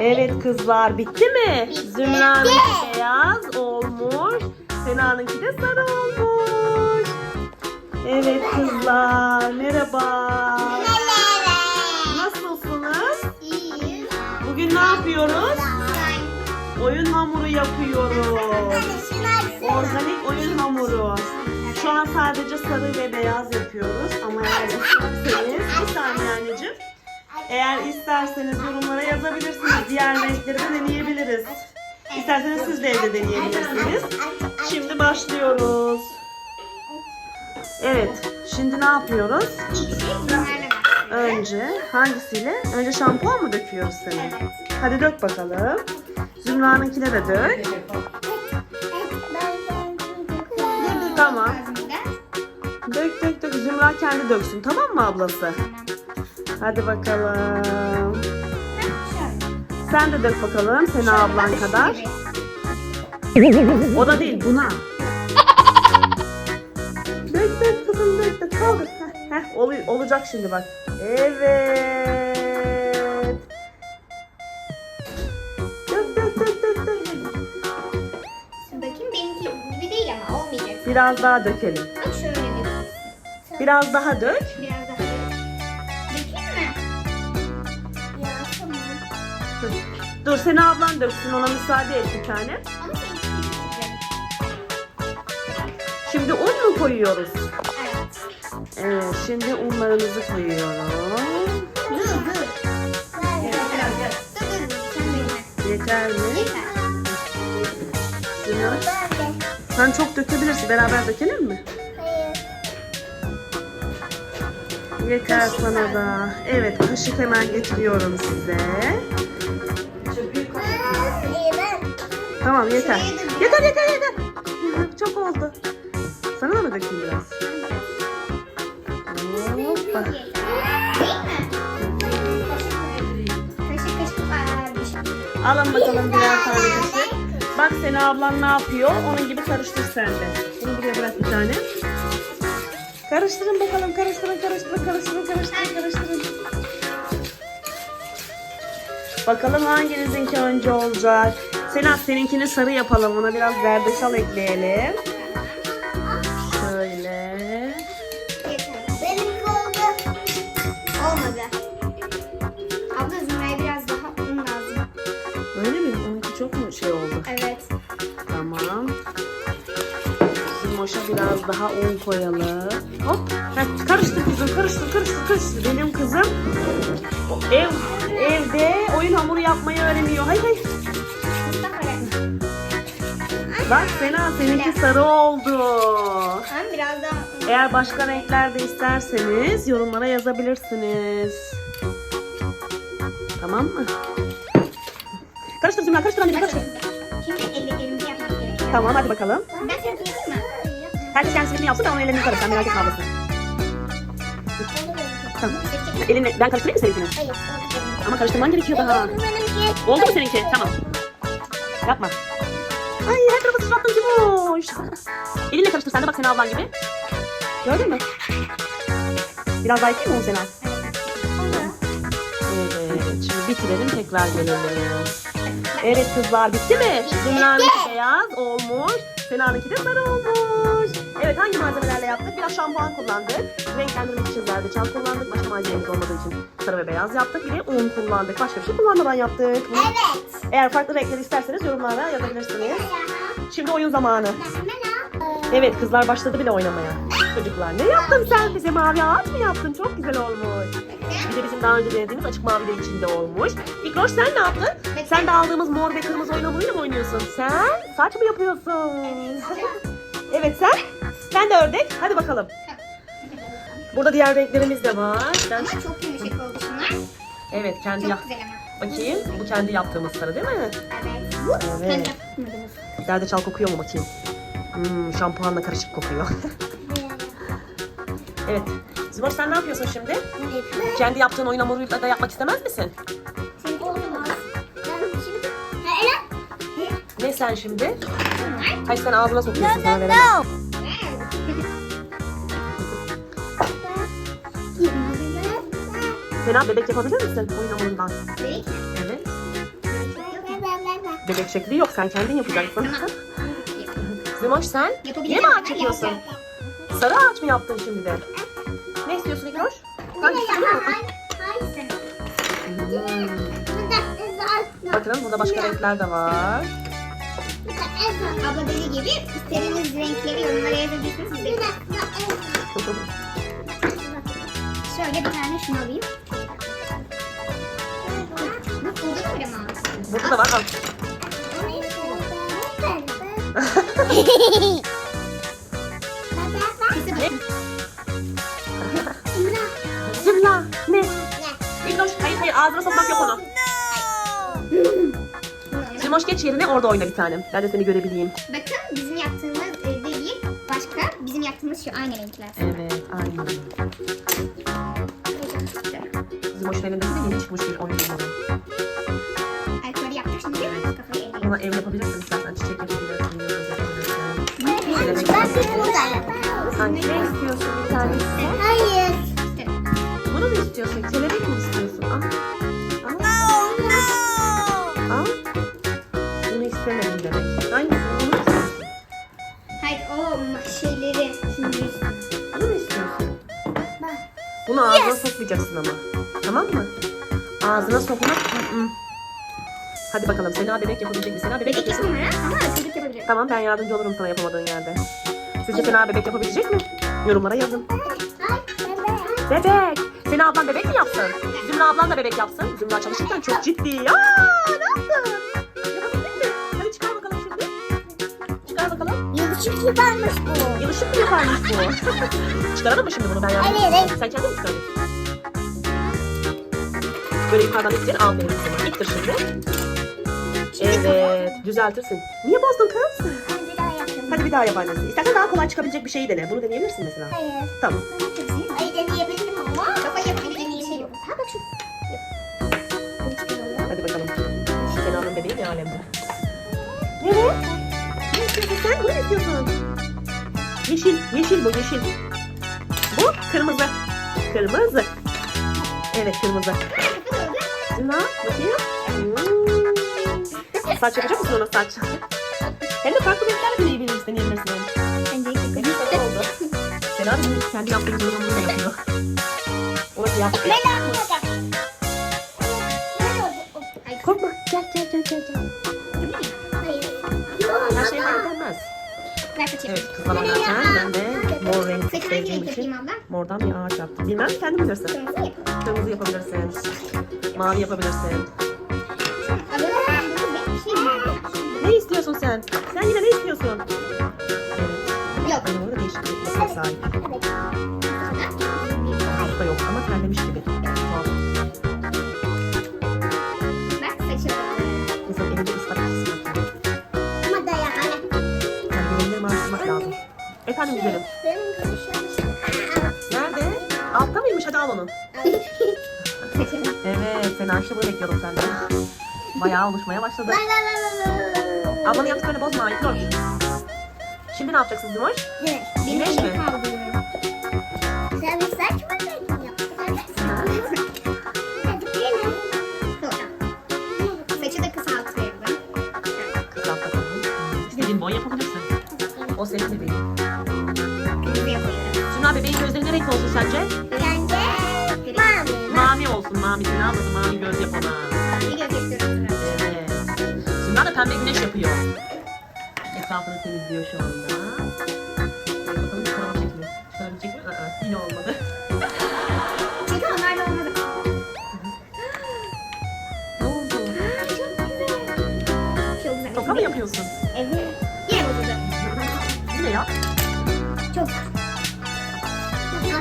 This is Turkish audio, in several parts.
Evet kızlar bitti mi? Zümra'nınki beyaz olmuş. Sena'nınki de sarı olmuş. Evet kızlar merhaba. Nasılsınız? Bugün ne yapıyoruz? Oyun hamuru yapıyoruz. Organik oyun hamuru. Şu an sadece sarı ve beyaz yapıyoruz ama eğer isterseniz bir saniye anneciğim. Eğer isterseniz yorumlara yazabilirsiniz. Diğer renkleri de deneyebiliriz. İsterseniz siz de evde deneyebilirsiniz. Şimdi başlıyoruz. Evet. Şimdi ne yapıyoruz? Önce hangisiyle? Önce şampuan mı döküyoruz seni? Hadi dök bakalım. Zümra'nınkine de dök. Tamam. Dök dök dök. Zümra kendi döksün tamam mı ablası? Hadi bakalım. Sen de dök bakalım Sena ablan kadar. O da değil buna. dök dök kızım dök dök. Kaldır. Heh, heh, olu- olacak şimdi bak. Evet. Dök dök dök dök dök. Bakayım benimki gibi değil ama olmayacak. Biraz daha dökelim. Bak şöyle bir. Biraz daha dök. Biraz Dur Sena ablan döksün ona müsaade et bir tane. Ama. Şimdi un mu koyuyoruz? Evet. Evet şimdi unlarımızı koyuyorum. Dur dur. Dur dur. Sen de Yeter mi? Yeter. Sen çok dökebilirsin. Beraber dökelim mi? Yeter sana da. Evet kaşık hemen getiriyorum size. Tamam yeter. Yeter yeter yeter. Çok oldu. Sana da mı dökeyim biraz? Hoppa. Alın bakalım birer tane kaşık. Bak Sena ablan ne yapıyor? Onun gibi karıştır sen de. Bunu buraya bırak bir tane. Karıştırın bakalım. Karıştırın, karıştırın, karıştırın, karıştırın, karıştırın. Bakalım hanginizinki önce olacak. Sena seninkini sarı yapalım. Ona biraz zerdeçal ekleyelim. Şöyle. Benimki oldu. Olmadı. Abla Zümra'ya biraz daha un lazım. Öyle mi? Onunki çok mu şey oldu? Evet. Tamam. Zimoş'a biraz daha un koyalım. Hop. Heh, karıştır kızım, karıştır, karıştır, karıştır. Benim kızım ev evde oyun hamuru yapmayı öğreniyor. Hay hay. Bak Sena seninki sarı oldu. Hem biraz daha. Eğer başka renkler de isterseniz yorumlara yazabilirsiniz. Tamam mı? Karıştır Zümra, karıştır anneciğim, karıştır. Şimdi ellerimizi yapmak gerekiyor. Tamam hadi bakalım. Ben seni yapayım mı? Herkes kendisini yapsın ben onun ellerini karıştır. Sen merak etme ablası. Tamam. Elinle, ben karıştırayım mı seninkini? Hayır. Ama karıştırman gerekiyor daha. Oldu mu seninki? Tamam. Yapma. Ay her tarafı sıçrattın gibi hoş. Elinle karıştır sen de bak Sena ablan gibi. Gördün mü? Biraz daha ekeyim mi onu Sena? Evet. Şimdi bitirelim tekrar gelelim. Evet kızlar bitti mi? Zümra'nınki beyaz olmuş. Sena'nınki de sarı olmuş. Evet hangi malzemelerle yaptık? Biraz şampuan kullandık. Renklendirmek için zerdeçal kullandık. Başka malzememiz olmadığı için sarı ve beyaz yaptık. Bir de un kullandık. Başka bir şey kullanmadan yaptık. Evet. Eğer farklı renkler isterseniz yorumlara yazabilirsiniz. Şimdi oyun zamanı. Evet kızlar başladı bile oynamaya. Çocuklar ne yaptın sen bize mavi ağaç mı yaptın? Çok güzel olmuş. Bir de bizim daha önce denediğimiz açık mavi de içinde olmuş. İkroş sen ne yaptın? Sen de aldığımız mor ve kırmızı oyun hamuruyla mı oynuyorsun? Sen saç mı yapıyorsun? evet sen? Sen de ördek. Hadi bakalım. Burada diğer renklerimiz de var. Ben... Ama çok yumuşak oldu şunlar. Evet kendi yap. Çok güzel ama. Bakayım. Bu kendi yaptığımız sarı değil mi? Evet. Bu Evet. kendi yapmadığımız. Zerdeçal kokuyor mu bakayım? Hmm, şampuanla karışık kokuyor. evet. Zimoş sen ne yapıyorsun şimdi? Kendi yaptığın oyun hamuruyla da yapmak istemez misin? Ne sen şimdi? Hayır sen ağzına sokuyorsun sana veremem. Fena bebek yapabilir misin oyun hamurundan? Mi? Evet. Bebek şekli yok. Sen kendin yapacaksın. Zimoş sen niye mi ağaç yapıyorsun? Sarı ağaç mı yaptın şimdi de? Ne istiyorsun İknoş? Hangisi? Hmm. Bakın burada başka renkler de var. Abla dediği gibi istediğiniz renkleri yorumlara yazabilirsiniz. Biz de Şöyle bir tane şunu alayım. Bu da böyle mi? Burada da var. Al. Ne? İknoş hayır hayır ağzına sokmak yok onu. Zimoş geç yerine orada oyna bir tanem. Ben de seni görebileyim. Bakın bizim yaptığımız e, değil başka. Bizim yaptığımız şu aynı renkler. Evet aynen. Zimoş'un elindeki de yeni çıkmış bir oyun hamuru. Alkolü yaptık şimdi. Kafayı elleyelim. Buna ev yapabilirsin istersen çiçek yapabilirsin, yıldız yapabilirsin. Hangi ne istiyorsun bir tanesi? Hayır. Bunu mu istiyorsun? Kelebek mi istiyorsun? Al. O şeyleri. Şimdi Bunu mu istiyorsun? Bunu ağzına sokmayacaksın ama. Tamam mı? Ağzına sokmak. Hı hı. Hadi bakalım Sena bebek yapabilecek mi? Sena bebek Bebek yapıyorsun. yapamam ama çocuk yapabilirim. Tamam ben yardımcı olurum sana yapamadığın yerde. Sizce Sena bebek yapabilecek mi? Yorumlara yazın. Bebek. Sena ablan bebek mi yapsın? Zümra ablan da bebek yapsın. Zümra çalışırken çok ciddi. Aa, ne Yılışık varmış bu. Yılışık mı yaparmış bu? Çıkaralım mı şimdi bunu ben yardım Evet, evet. Sen kendin mi çıkardın? Böyle yukarıdan ittir. Sana. İttir şimdi. Evet. Düzeltirsin. Niye bozdun kız? Ben bir daha yapayım. Hadi bir daha yap annesi. İstersen daha kolay çıkabilecek bir şeyi dene. Bunu deneyebilirsin mesela. Hayır. Tamam. Ay deneyebilirim ama. Kafa yapabildiğim bir şey yok. Ha bak şu. Hadi bakalım. Sena'nın bebeği ne alemde? Evet. Ne sen? Mu istiyorsun? Yeşil. Yeşil bu yeşil. Bu kırmızı. Kırmızı. Evet kırmızı. Zina bakayım. Hmm. Saç yapacak mısın ona saç? Hem de farklı renklerle deneyebiliriz, deneyebilirsin. Benim sarı oldu. Bizim kendi yaptığımız yorumunu yapıyor. Ona kıyafet yap. Ben yapmayacağım. Saçı. Evet kızlar oynarken ben de mor renk Saçı hangi sevdiğim için yapayım abla? mordan bir ağaç yaptım. Bilmem kendin bilirsin. Kırmızı yapayım. Kırmızı yapabilirsin. Mavi yapabilirsin. Abla ben bunu bir şey mi yapayım? Ne istiyorsun sen? Sen yine ne istiyorsun? Yok. Aynı orada değişik bir sahip. Evet. Altta yok ama terlemiş gibi. Efendim güzelim. Benim konuşuyormuşum. Nerede? Altta mıymış? Hadi al onu. Saçı. Evet, sen Ayşe bunu bekliyordum senden. Bayağı oluşmaya başladı. Ablanı yalnız böyle bozma Ayşe. Şimdi ne yapacaksın Zimoş? Evet. Güneş mi? Sen bir saç mı Saçı da kısaltıyorum. Bakalım. İstediğin boy yapabilirsin. O senin bebeğin. Bebeğin gözleri ne renk olsun sence? Bence mavi. Mavi olsun. Mavi. Zümra ablası mavi göz yap ona. Evet. Zümra da pembe güneş yapıyor. Etrafını temizliyor şu anda. Bakalım çıkarabilecek mi? Çıkarabilecek mi? Aa, yine olmadı. Çünkü onlar da olmadı. Ne oldu? Çok güzel. Toka mı yapıyorsun? Evet. Yine bozuldu. Yine yap. Çok.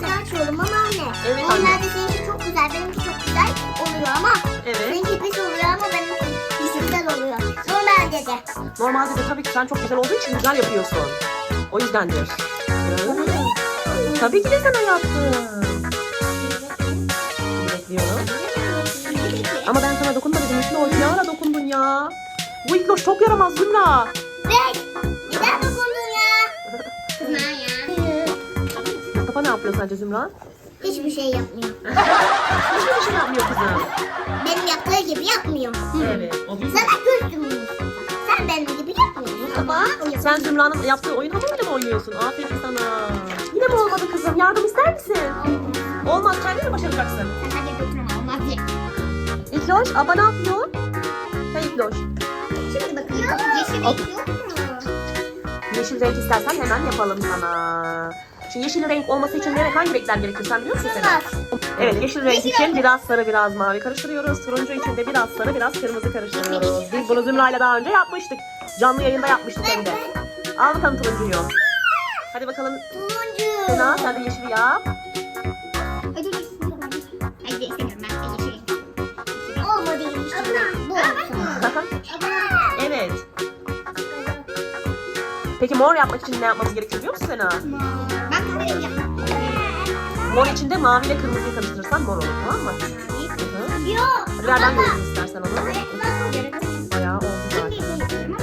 Pasta açıyorum ama anne. Evet anne. Normalde seninki çok güzel, benimki çok güzel oluyor ama Evet. seninki pis oluyor ama benimki pis güzel oluyor. Normalde de. Normalde de tabii ki sen çok güzel olduğu için güzel yapıyorsun. O yüzdendir. Hı. Tabii ki de sana yaptım. Bekliyorum. Ama ben sana dokunma dedim. İşte o ne ara dokundun ya? Bu İkloş çok yaramaz Zümra. Yapıyor sence Zümra? Hiçbir şey yapmıyor. Hiçbir şey yapmıyor kızım. Benim yaptığı gibi yapmıyor. Evet. O bir Sana küstüm Mustafa. Sen Zümra'nın yaptığı oyun hamuruyla mı oynuyorsun? Aferin sana. Yine mi olmadı kızım? Yardım ister misin? Olmaz. Kendin mi başaracaksın? Sen hadi götürme olmaz diye. İkloş, aba ne yapıyor? Hey İkloş. Şimdi bakın. Yeşil renk yok mu? Yeşil renk istersen hemen yapalım sana. Şimdi yeşil renk olması için ne hangi renkler gerekiyor sen biliyor musun Sena? Evet yeşil renk için biraz sarı biraz mavi karıştırıyoruz. Turuncu için de biraz sarı biraz kırmızı karıştırıyoruz. Biz bunu Zümra'yla daha önce yapmıştık. Canlı yayında yapmıştık hem de. Al bakalım turuncuyu. Hadi bakalım Turuncu. Sena sen de yeşil yap. Evet. Peki mor yapmak için ne yapmamız gerekiyor biliyor musun Sena? Yapmak Mor için de mavi ile kırmızıyı karıştırırsan mor olur tamam mı? Yok. Hadi ver ben göreyim istersen onu. Bayağı oldu zaten.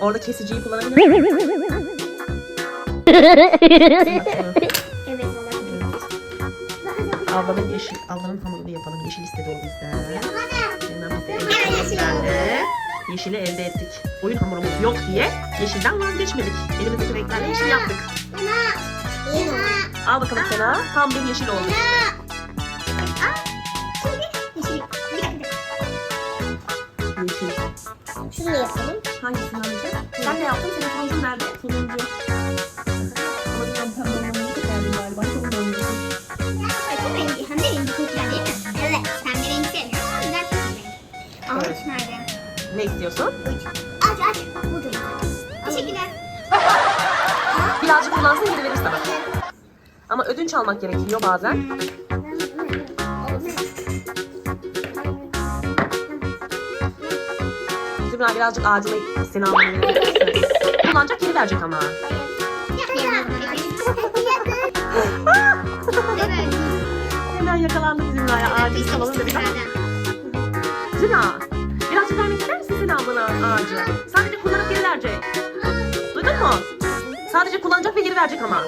Orada kesiciyi kullanabilir miyim? Evet Ablamın yeşil, ablanın hamurunu yapalım. Yeşil istedi o bizden. Hemen biz de. Yeşili elde ettik. Oyun hamurumuz yok diye yeşilden vazgeçmedik. Elimizdeki renklerle yeşil yaptık. Al bakalım Sena. Tam bir yeşil oldu. Yeşil. Şunu yapalım. Hangisini alacağım? Sen ne yaptın? Senin turuncun nerede? Turuncu. İstiyorsun? Aç aç. Bu da güzel. Teşekkürler. Birazcık kullansın geri verir sana. Ama ödünç almak gerekiyor bazen. Zümra birazcık ağacına seni almanı? Kullanacak geri verecek ama. Hemen yakalandık Zümra'ya. Ağacı salalım dedik ama. Zümra ağacı? Sadece kullanıp geri verecek. Duydun mu? Sadece kullanacak ve geri verecek ama.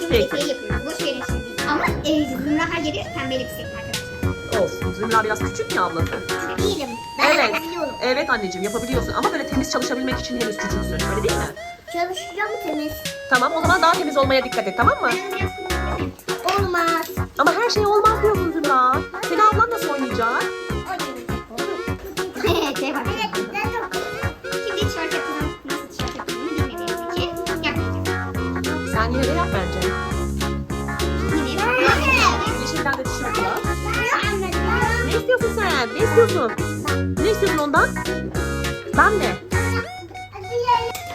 Şimdi şey yapıyoruz. Boş verin şimdi. Ama e, Zümra her yeri pembe elbise arkadaşlar. Olsun. Zümra biraz küçük ya ablası. Değilim. Evet. Evet anneciğim yapabiliyorsun ama böyle temiz çalışabilmek için henüz küçüksün. Öyle değil mi? Çalışacağım temiz. Tamam o zaman daha temiz olmaya dikkat et tamam mı? Olmaz. Ama her şey olmaz diyorsun Zümra. Seni ablan nasıl oynayacak? Evet, şey var. Şimdi tişört yapalım. Nasıl tişört yapıldığını bilmediğimiz için yapmayacağım. Sen yine de yap bence. Yine. Yeşilden de tişört yap. Ne istiyorsun sen? Ne istiyorsun? Ne istiyorsun ondan? Ben de.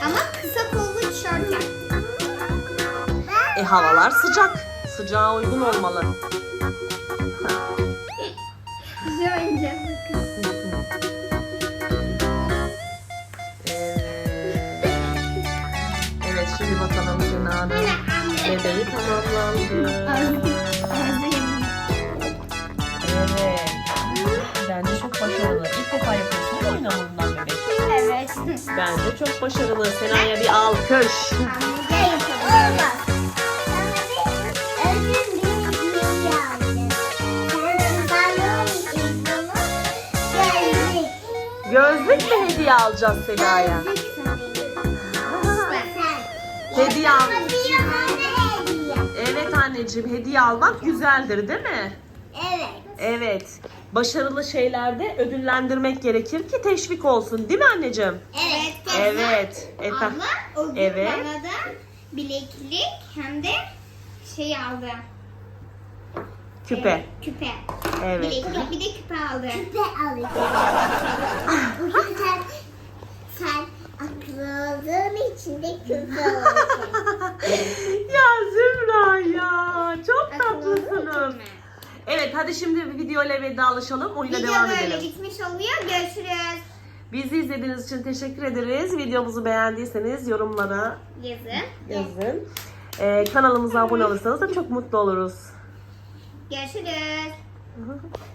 Ama kısa kollu tişört yap. E havalar sıcak. Sıcağa uygun olmalı. Şimdi bakalım Sena'nın bebeği tamamlandı. Evet. Bence çok başarılı. İlk defa yapıyorsun değil mi bebek? Evet. Bence çok başarılı. Sena'ya bir alkış. Gözlük mü hediye alacağız Sena'ya? Anneciğim hediye almak güzeldir değil mi? Evet. Evet. Başarılı şeylerde ödüllendirmek gerekir ki teşvik olsun değil mi anneciğim? Evet. Evet. Efendim. Abla o gün Evet. bana da bileklik hem de şey aldı. Küpe. Evet, küpe. Evet. Bileklik bir de küpe aldı. Küpe alacağım. Bugün sen, sen aklının içinde küpe alacaksın. ya Zümra ya. Çok tatlısınız. Evet hadi şimdi videoyla vedalaşalım. Oyuna Video devam böyle edelim. bitmiş oluyor. Görüşürüz. Bizi izlediğiniz için teşekkür ederiz. Videomuzu beğendiyseniz yorumlara Yazın. yazın. Ee, kanalımıza abone olursanız da çok mutlu oluruz. Görüşürüz.